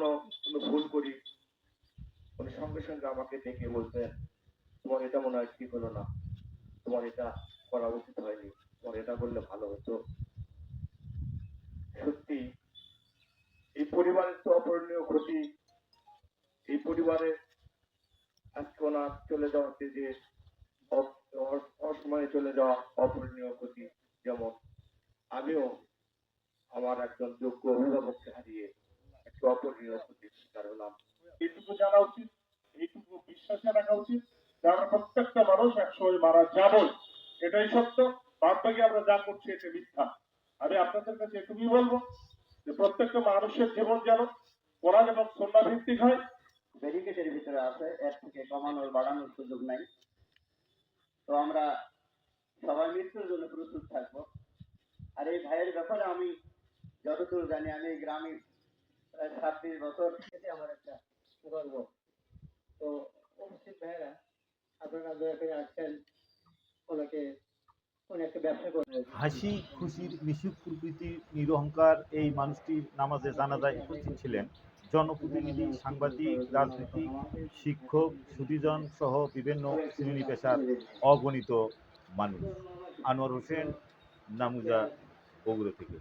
কখনো কোনো ভুল করি উনি সঙ্গে সঙ্গে আমাকে ডেকে বলতেন তোমার এটা মনে হয় ঠিক হলো না। তোমার এটা করা উচিত হয়নি। তোমার এটা করলে ভালো হতো। সত্যি, এই পরিবারের তো অপূরণীয় ক্ষতি। এই পরিবারে আজকে ওনার চলে যাওয়াতে যে অসময়ে চলে যাওয়া অপূরণীয় ক্ষতি যেমন, আমিও আমার একজন যোগ্য অভিভাবককে হারিয়ে অপূরণীয় শিকার হলাম এইটুকু জানা উচিত, এইটুকু বিশ্বাসে রাখা উচিত যে প্রত্যেকটা মানুষ একসময় মারা যাবই। এটাই সত্য। বাদ আমরা যা করছি এটা মিথ্যা। আমি আপনাদের কাছে এটুকুই বলব যে প্রত্যেকটা মানুষের জীবন যেন কোরআন এবং সন্না ভিত্তিক হয়। ব্যারিকেডের ভিতরে আছে, এর থেকে কমানোর, বাড়ানোর সুযোগ নাই। তো আমরা সবাই মৃত্যুর জন্য প্রস্তুত থাকব। আর এই ভাইয়ের ব্যাপারে আমি যতদূর জানি, আমি এই গ্রামে প্রায় ছাব্বিশ বছর থেকে আমার একটা গর্ব। তো উপস্থিত ভাইয়েরা আপনারা দয়া করে আসছেন ওনাকে হাসি খুশির মিশুক প্রকৃতির নিরহংকার এই মানুষটির নামাজে জানাজায় উপস্থিত ছিলেন। জনপ্রতিনিধি সাংবাদিক রাজনীতিক শিক্ষক সুদীজন সহ বিভিন্ন শ্রেণি পেশার অগণিত মানুষ। আনোয়ার হোসেন নামুজা বগুড়া থেকে।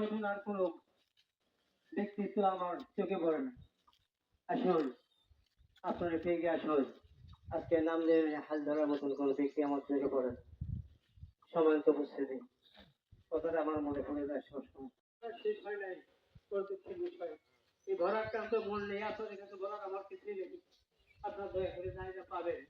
মতন আর কোনো ব্যক্তিত্ব আমার চোখে পড়ে না। আসুন আপনারা পেয়ে আসুন আজকে নাম দেবেন হাল ধরার মতন কোনো ব্যক্তি আমার চোখে পড়ে না। সময়ত উপস্থিতি কথাটা আমার মনে পড়ে যায় সবসময়। শেষ হয় নাই। কাম তো মন নেই আপনাদের কাছে বলার আমার কিছুই নেই। আপনার দয়া করে জায়গা পাবেন।